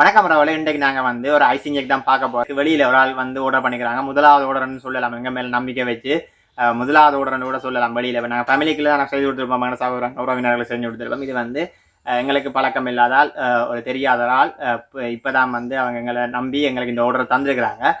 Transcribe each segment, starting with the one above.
வணக்கம் ரவலை. இன்றைக்கு நாங்கள் வந்து ஒரு ஐசிங் எக் தான் பார்க்க போகிறோம் வெளியில் ஒரு ஆள் வந்து ஆர்டர் பண்ணிக்கிறாங்க. முதலாவது ஆர்டர்னு சொல்லலாம். எங்கள் மேலே நம்பிக்கை வச்சு முதலாவது ஆர்டர்னு கூட சொல்லலாம் வெளியில். இப்போ நாங்கள் ஃபேமிலிக்குள்ள நாங்கள் செய்து கொடுத்துருப்போம். மகன சகோதரன் உறவினர்களை செஞ்சு கொடுத்துருப்போம். இது வந்து எங்களுக்கு பழக்கம் இல்லாதால் ஒரு தெரியாததால் இப்போ தான் வந்து அவங்க எங்களை நம்பி எங்களுக்கு இந்த ஆர்டர் தந்திருக்கிறாங்க.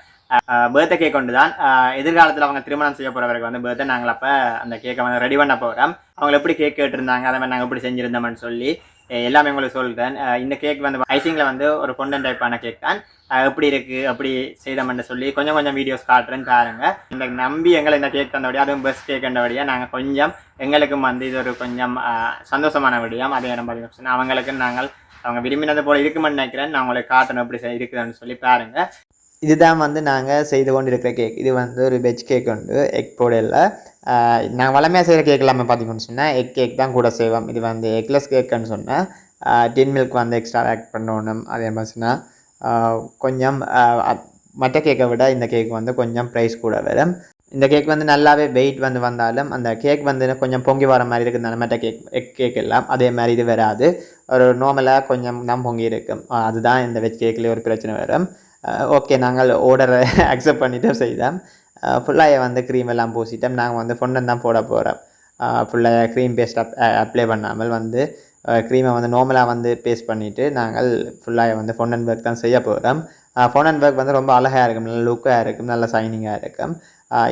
பேர்த்தை கேக் கொண்டு தான் எதிர்காலத்தில் அவங்க திருமணம் செய்ய போகிறவருக்கு வந்து பேர்த்தை நாங்கள் அப்போ அந்த கேக்கை வந்து ரெடி பண்ண போகிறோம் அவங்க எப்படி கேக் கேட்டிருந்தாங்க அதை மாதிரி நாங்கள் எப்படி செஞ்சுருந்தோம்னு சொல்லி எல்லாமே உங்களுக்கு சொல்கிறேன் இந்த கேக் வந்து ஐசிங்கில் வந்து ஒரு கொண்டன் டைப்பான கேக் தான். எப்படி இருக்குது அப்படி செய்தோம்னு சொல்லி கொஞ்சம் கொஞ்சம் வீடியோஸ் காட்டுறேன்னு பாருங்கள் இந்த நம்பி எங்களை இந்த கேக் தந்தபடியாக அதுவும் பெஸ்ட் கேக்குன்றபடியாக நாங்கள் கொஞ்சம் எங்களுக்கும் வந்து இது ஒரு கொஞ்சம் சந்தோஷமான விடியம். அதே நேரம் பார்த்தீங்கன்னா அவங்களுக்கு நாங்கள் அவங்க விரும்பினது போல் இருக்குமென்னு நினைக்கிறேன். நான் உங்களுக்கு காட்டணும் எப்படி செய்- இருக்குதுன்னு சொல்லி பாருங்கள் இதுதான் வந்து நாங்கள் செய்து கொண்டு இருக்கிற கேக் இது வந்து ஒரு வெஜ் கேக் உண்டு எக் போடல நாங்கள் வளமையாக செய்கிற கேக் எல்லாமே பார்த்தீங்கன்னு சொன்னால் எக் கேக் தான் கூட செய்வோம் இது வந்து எக்லெஸ் கேக்குன்னு சொன்னால் டின் மில்க் வந்து எக்ஸ்ட்ரா ஆட் பண்ணணும். அதே மாதிரி சொன்னால் கொஞ்சம் மற்ற கேக்கை விட இந்த கேக் வந்து கொஞ்சம் ப்ரைஸ் கூட வரும். இந்த கேக் வந்து நல்லாவே வெயிட் வந்து வந்தாலும் அந்த கேக் வந்து கொஞ்சம் பொங்கி வர மாதிரி இருக்குது மற்ற கேக் எக் கேக் எல்லாம் அதே மாதிரி இது வராது. ஒரு நார்மலாக கொஞ்சம் தான் பொங்கி இருக்கும். அதுதான் இந்த வெஜ் கேக்கில் ஒரு பிரச்சனை வரும். ஓகே நாங்கள் ஆர்டரை அக்செப்ட் பண்ணிவிட்டு செய்தோம். ஃபுல்லாக வந்து க்ரீம் எல்லாம் பூசிட்டோம். நாங்கள் வந்து ஃபொண்டன் தான் போட போகிறோம் ஃபுல்லாக க்ரீம் பேஸ்ட் அப் அப்ளை பண்ணாமல் வந்து க்ரீமை வந்து நார்மலாக வந்து பேஸ்ட் பண்ணிவிட்டு நாங்கள் ஃபுல்லாக வந்து ஃபொண்டன் ஒர்க் தான் செய்ய போகிறோம் ஃபொண்டன் ஒர்க் வந்து ரொம்ப அழகாக இருக்கும். நல்ல லுக்காக இருக்கும். நல்ல சைனிங்காக இருக்கும்.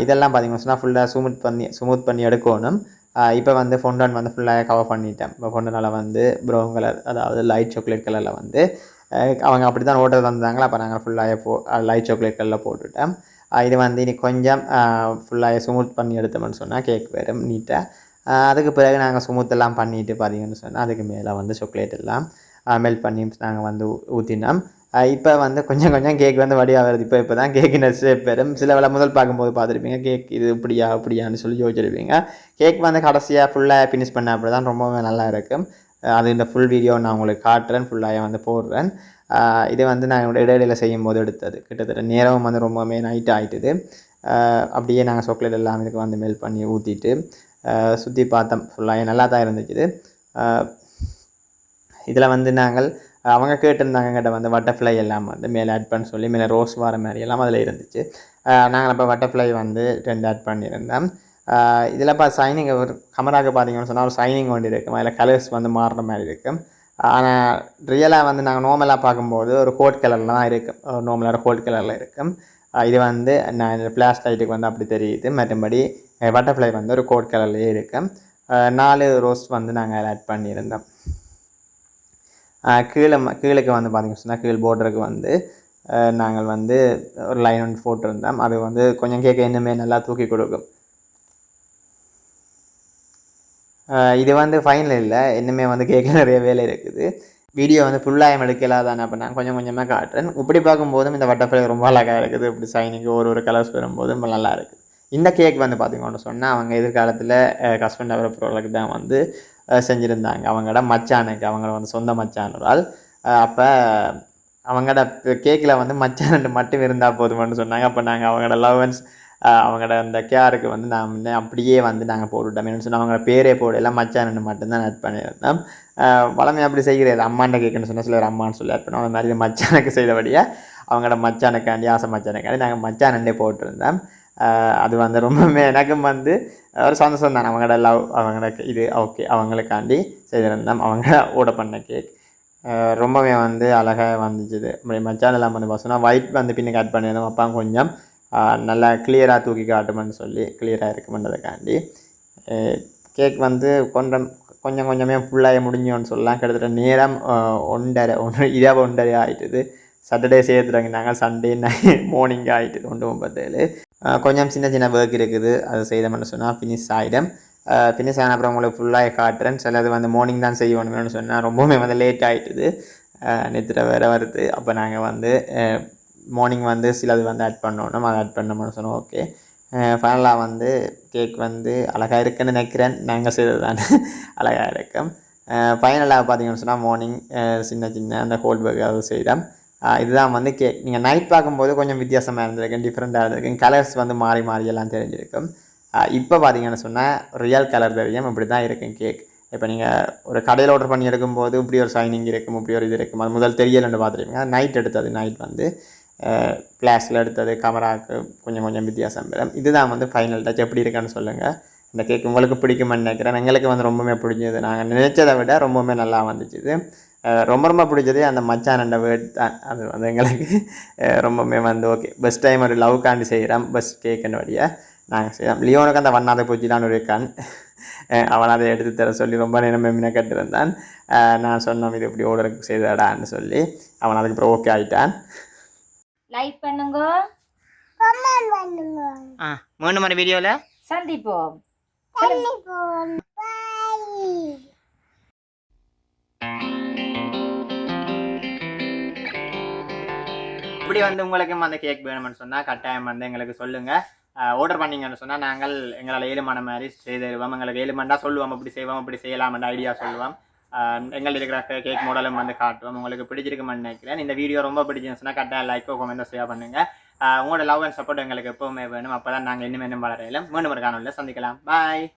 இதெல்லாம் பார்த்தீங்கன்னா சொன்னால் ஃபுல்லாக ஸ்மூத் பண்ணி ஸ்மூத் பண்ணி எடுக்கணும். இப்போ வந்து ஃபொண்டன் வந்து ஃபுல்லாக கவர் பண்ணிட்டேன் இப்போ ஃபொண்டனால் வந்து ப்ரௌன் கலர் அதாவது லைட் சாக்லேட் கலரில் வந்து அவங்க அப்படி தான் ஓட்டர் தந்தாங்களா அப்போ நாங்கள் ஃபுல்லாக போ லைட் சாக்லேட் கலரில் போட்டுவிட்டேன் இது வந்து இனி கொஞ்சம் ஃபுல்லாக ஸ்மூத் பண்ணி எடுத்தோம்னு சொன்னால் கேக் வரும் நீட்டாக அதுக்கு பிறகு நாங்கள் ஸ்மூத் பண்ணிவிட்டு பார்த்தீங்கன்னு சொன்னால் அதுக்கு மேலே வந்து சாக்லேட் எல்லாம் மெல்ட் பண்ணி நாங்கள் வந்து ஊற்றினோம் இப்போ வந்து கொஞ்சம் கொஞ்சம் கேக் வந்து வடியாக வருது இப்போ இப்போ தான் கேக்கு ஷேப் பெரும் சில வேலை முதல் பார்க்கும்போது பார்த்துருப்பீங்க கேக் இது இப்படியா அப்படியான்னு சொல்லி யோசிச்சிருப்பீங்க. கேக் வந்து கடைசியாக ஃபுல்லாக ஃபினிஷ் பண்ண அப்படி தான் ரொம்பவே நல்லா இருக்கும். அது இந்த ஃபுல் வீடியோ நான் உங்களுக்கு காட்டுறேன் ஃபுல்லாக வந்து போடுறேன். இதை வந்து நான் என்னோட இடையில செய்யும் போது எடுத்தது. கிட்டத்தட்ட நேரம் வந்து ரொம்பவுமே நைட் ஆகிட்டுது அப்படியே நாங்கள் சாக்லேட் எல்லாம் இதுக்கு வந்து மெல்ட் பண்ணி ஊற்றிட்டு சுற்றி பார்த்தோம். ஃபுல்லாக நல்லா தான் இருந்துச்சு இதில் வந்து நாங்கள் அவங்க கேட்டிருந்தாங்க கிட்ட வந்து பட்டர்ஃப்ளை எல்லாம் வந்து மேலே ஆட் பண்ண சொல்லி மேலே ரோஸ் வர மாதிரி எல்லாம் அதில் இருந்துச்சு. நாங்கள் அப்போ பட்டர்ஃப்ளை வந்து ரெண்டு ஆட் பண்ணியிருந்தோம். இதில் இப்போ சைனிங் ஒரு கமராக்கு பார்த்தீங்கன்னு சொன்னால் ஒரு சைனிங் ஒன்று இருக்கும் அதில் கலர்ஸ் வந்து மாறுற மாதிரி இருக்கும் ஆனால் ரியலாக வந்து நாங்கள் நார்மலாக பார்க்கும்போது ஒரு கோட் கலரில் தான் இருக்கும் ஒரு நார்மலாக கோல்ட் கலரில் இருக்கும் இது வந்து நான் ஃப்ளாஷ் லைட்டுக்கு வந்து அப்படி தெரியுது. மற்றபடி பட்டர்ஃப்ளை வந்து ஒரு கோட் கலர்லேயே இருக்கும் நாலு ரோஸ் வந்து நாங்கள் ஆட் பண்ணியிருந்தோம். கீழே கீழேக்கு கீழுக்கு வந்து பார்த்தீங்கன்னு சொன்னால் கீழ் போர்டருக்கு வந்து நாங்கள் வந்து ஒரு லைன் ஒன்று போட்டிருந்தோம். அது வந்து கொஞ்சம் கேட்க இன்னுமே நல்லா தூக்கி கொடுக்கும். இது வந்து ஃபைனல் இல்லை. இன்னுமே வந்து கேட்க நிறைய வேலை இருக்குது. வீடியோ வந்து ஃபுல்லாக எடுக்கலாம் தானே அப்போ நான் கொஞ்சம் கொஞ்சமாக காட்டுறேன். இப்படி பார்க்கும்போதும் இந்த பட்டர்ஃப்ளை ரொம்ப அழகாக இருக்குது. இப்படி சைனிங்கு ஒரு ஒரு கலர்ஸ் வரும்போது ரொம்ப நல்லா இருக்குது. இந்த கேக் வந்து பார்த்தீங்கன்னு சொன்னால் அவங்க எதிர்காலத்தில் ஹஸ்பண்ட் அவர் பொருளுக்கு தான் வந்து செஞ்சுருந்தாங்க. அவங்களோட மச்சானுக்கு அவங்கள வந்து சொந்த மச்சானரால். அப்போ அவங்களோட கேக்கில் வந்து மச்சான் மட்டும் இருந்தால் போதுமான்னு சொன்னாங்க. அப்போ நாங்கள் அவங்களோட லவன்ஸ் அவங்களோட அந்த கேருக்கு வந்து நான் முன்னே அப்படியே வந்து நாங்கள் போட்டுவிட்டோம் என்னென்னு சொன்னால் அவங்களோட பேரே போடல மச்சான்னு மட்டும்தான் ஆட் பண்ணியிருந்தோம். வளமை அப்படி செய்கிறது அம்மாண்ட கேக்குன்னு சொன்னால் சிலர் அம்மான்னு சொல்லி ஆட் பண்ணோம் அந்த மாதிரி மச்சானுக்கு செய்தபடியாக அவங்களோட மச்சானுக்காண்டி ஆசை மச்சானுக்காண்டி நாங்கள் மச்சானண்டே போட்டிருந்தோம். அது வந்து ரொம்பவுமே எனக்கும் வந்து ஒரு சந்தோஷம் தான். அவங்களோட லவ் அவங்களோட இது ஓகே அவங்களுக்காண்டி செய்திருந்தோம். அவங்க ஓட பண்ண கேக் ரொம்பவே வந்து அழகாக வந்துச்சுது. அப்படி மச்சான் எல்லாம் வந்து பார்த்தோன்னா ஒயிட் வந்து பின்னுக்கு ஆட் பண்ணியிருந்தோம். அப்பா கொஞ்சம் நல்லா கிளியராக தூக்கி காட்டுமென்னு சொல்லி கிளியராக இருக்குமென்றதுக்காண்டி கேக் வந்து கொஞ்சம் கொஞ்சம் கொஞ்சமே ஃபுல்லாக முடிஞ்சோன்னு சொல்லலாம். கிட்டத்தட்ட நேரம் ஒன்றரை ஒன்று இரவு ஒன்றரை ஆயிட்டுது. சாட்டர்டே சேர்த்துறாங்க நாங்கள் சண்டே நைட் மார்னிங் ஆகிட்டு ஒன்று ஒன்பத்தேழு. கொஞ்சம் சின்ன சின்ன ஒர்க் இருக்குது. அது செய்தோம்னு சொன்னால் ஃபினிஷ் ஆகிடும் ஃபினிஷ் ஆன அப்புறம் உங்களுக்கு ஃபுல்லாக காட்டுறேன். சிலது வந்து மார்னிங் தான் செய்யணும்னு சொன்னால் ரொம்பவுமே வந்து லேட் ஆகிட்டுது நித்திர வேறு வருது. அப்போ நாங்கள் வந்து மார்னிங் வந்து சிலது வந்து ஆட் பண்ணணும். அதை ஆட் பண்ணோம்னு சொன்னோம். ஓகே ஃபைனலாக வந்து கேக் வந்து அழகாக இருக்குன்னு நினைக்கிறேன். நாங்கள் செய்தது தான். அழகாக இருக்கும். ஃபைனலாக பார்த்தீங்கன்னு சொன்னால் மார்னிங் சின்ன சின்ன அந்த ஹோல் பர்க் அதை செய்தோம். இதுதான் வந்து கேக் நீங்கள் நைட் பார்க்கும்போது கொஞ்சம் வித்தியாசமாக இருந்திருக்கும் டிஃப்ரெண்ட்டாக இருந்திருக்கும். கலர்ஸ் வந்து மாறி மாறி எல்லாம் தெரிஞ்சிருக்கும். இப்போ பார்த்தீங்கன்னு சொன்னால் ரியல் கலர் தெரியும். இப்படி தான் இருக்கும் கேக் இப்போ நீங்கள் ஒரு கடையில் ஆர்டர் பண்ணி எடுக்கும்போது இப்படி ஒரு ஷைனிங் இருக்கும் இப்படி ஒரு இது இருக்கும். அது முதல் தெரியலன்னு பார்த்துருப்பீங்க நைட் எடுத்தது நைட் வந்து கிளாஸில் எடுத்தது கமராவுக்கு கொஞ்சம் கொஞ்சம் வித்தியாசம். பெறும் இதுதான் வந்து ஃபைனல் டச் எப்படி இருக்கான்னு சொல்லுங்கள் இந்த கேக் உங்களுக்கு பிடிக்குமான்னு நினைக்கிறேன். எங்களுக்கு வந்து ரொம்பவுமே பிடிச்சது. நாங்கள் நினைச்சதை விட ரொம்பவுமே நல்லா வந்துச்சுது ரொம்ப ரொம்ப பிடிச்சது அந்த மச்சான் வேர்ட் தான். அது வந்து எங்களுக்கு ரொம்பவுமே வந்து ஓகே பெஸ்ட் டைம் ஒரு லவ் காண்டி செய்கிறோம் பெஸ்ட் கேக்குன்னு வழியாக நாங்கள் செய்கிறோம் லியோனுக்கு அந்த வண்ணாத பூச்சிலான்னு ஒரு இருக்கான் அவன் அதை எடுத்து தர சொல்லி ரொம்ப நேரம் மெமின கட்டிருந்தான். நான் சொன்னோம் இது இப்படி ஓர்டருக்கு செய்தாடான்னு சொல்லி. அவன் அதுக்கப்புறம் ஓகே ஆகிட்டான் லைக் பண்ணுங்க. ஆ மூணு மணி வீடியோவில் சந்திப்போம். இப்படி வந்து உங்களுக்கும் அந்த கேக் வேணும்னு சொன்னால் கட்டாயம் வந்து எங்களுக்கு சொல்லுங்கள் ஆர்டர் பண்ணீங்கன்னு சொன்னால் நாங்கள் எங்களால் ஏழுமான மாதிரி செய்து தருவோம். எங்களுக்கு ஏழுமண்டா சொல்லுவோம். இப்படி செய்வோம் இப்படி செய்யலாம்ன்ற ஐடியா சொல்லுவோம். ஆஹ் இருக்கிற கேக் மாடலும் வந்து காட்டுவோம் உங்களுக்கு பிடிச்சிருக்குமென்னு நினைக்கிறேன். இந்த வீடியோ ரொம்ப பிடிச்சிருந்துச்சுன்னா கரெக்டாக லைக்கோ கமெண்டோ ஷேர் பண்ணுங்கள் உங்களோட லவ் அண்ட் சப்போர்ட் எங்களுக்கு எப்போவுமே வேணும். அப்போ தான் நாங்கள் இன்னும் இன்னும் வளரையிலும் மீண்டும் ஒரு காணொலியில் சந்திக்கலாம். பாய்